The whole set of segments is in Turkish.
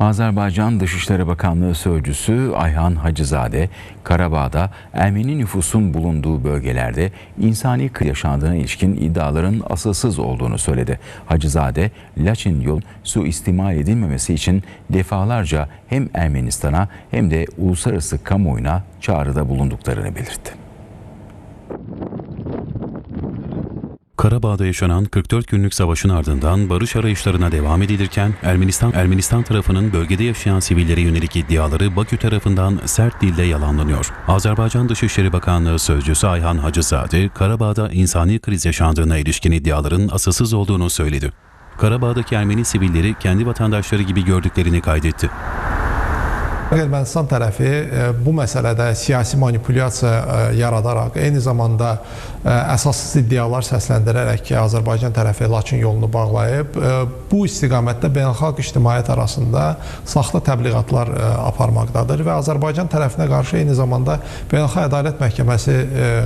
Azerbaycan Dışişleri Bakanlığı Sözcüsü Ayhan Hacızade, Karabağ'da Ermeni nüfusun bulunduğu bölgelerde insani kriz yaşandığına ilişkin iddiaların asılsız olduğunu söyledi. Hacızade, Laçin yol suistimal edilmemesi için defalarca hem Ermenistan'a hem de uluslararası kamuoyuna çağrıda bulunduklarını belirtti. Karabağ'da yaşanan 44 günlük savaşın ardından barış arayışlarına devam edilirken Ermenistan Ermenistan tarafının bölgede yaşayan sivillere yönelik iddiaları Bakü tarafından sert dilde yalanlanıyor. Azerbaycan Dışişleri Bakanlığı sözcüsü Ayhan Hacızade, Karabağ'da insani kriz yaşandığına ilişkin iddiaların asılsız olduğunu söyledi. Karabağ'daki Ermeni sivilleri kendi vatandaşları gibi gördüklerini kaydetti. Ermənistan tərəfi e, bu məsələdə siyasi manipulyasiya e, yaradaraq, eyni zamanda e, əsassız iddialar səsləndirərək ki, Azərbaycan tərəfi Laçın yolunu bağlayıb, bu istiqamətdə beynəlxalq ictimaiyyət arasında saxta təbliğatlar aparmaqdadır və Azərbaycan tərəfinə qarşı eyni zamanda Beynəlxalq Ədalət Məhkəməsi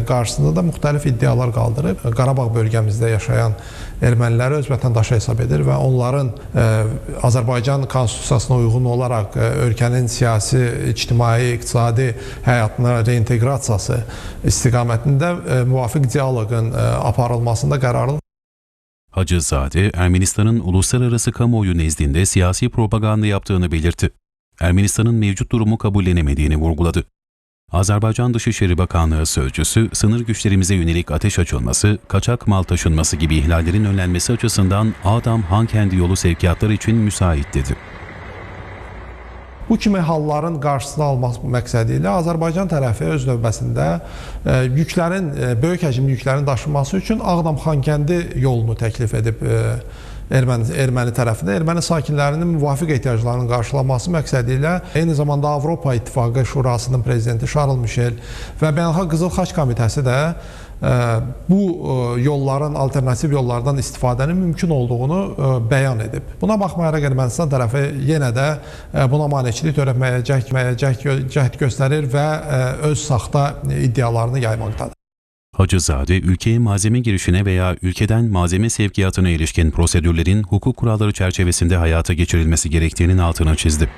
qarşısında da müxtəlif iddialar qaldırıb. Qarabağ bölgəmizdə yaşayan erməniləri öz vətəndaşı hesab edir və onların Azərbaycan konstitusiyasına uyğun olaraq ölkənin siyasi, ictimai, iqtisadi həyatına reinteqrasiyası istiqamətində müvafiq dialoqun aparılmasında qərarlı Hacızade, Ermenistan'ın uluslararası kamuoyu nezdinde siyasi propaganda yaptığını belirtti. Ermenistan'ın mevcut durumu kabullenemediğini vurguladı. Azerbaycan Dışişleri Bakanlığı sözcüsü, sınır güçlerimize yönelik ateş açılması, kaçak mal taşınması gibi ihlallerin önlenmesi açısından Adam-Hankendi yolu sevkiyatlar için müsait dedi. Bu kimi halların qarşısını almaq məqsədi ilə Azərbaycan tərəfi öz növbəsində e, yüklərin, e, böyük həcmli yüklərin daşınması üçün Ağdam-Xankəndi yolunu təklif edib e, erməni, erməni tərəfində erməni sakinlərinin müvafiq ehtiyaclarının qarşılanması məqsədi ilə eyni zamanda Avropa İttifaqı Şurasının prezidenti Şarl Mişel və Beynəlxalq Qızıl Xaç Komitəsi də ə, bu ə, yolların alternativ yollardan istifadənin mümkün olduğunu ə, bəyan edib. Buna baxmayaraq Ermənistan tərəfi yenə də buna maneçilik məyəcək cəhd göstərir və öz saxta iddialarını yaymaqdadır. Hacızade, ülkeye malzeme girişine veya ülkeden malzeme sevkiyatına ilişkin prosedürlerin hukuk kuralları çerçevesinde hayata geçirilmesi gerektiğinin altını çizdi.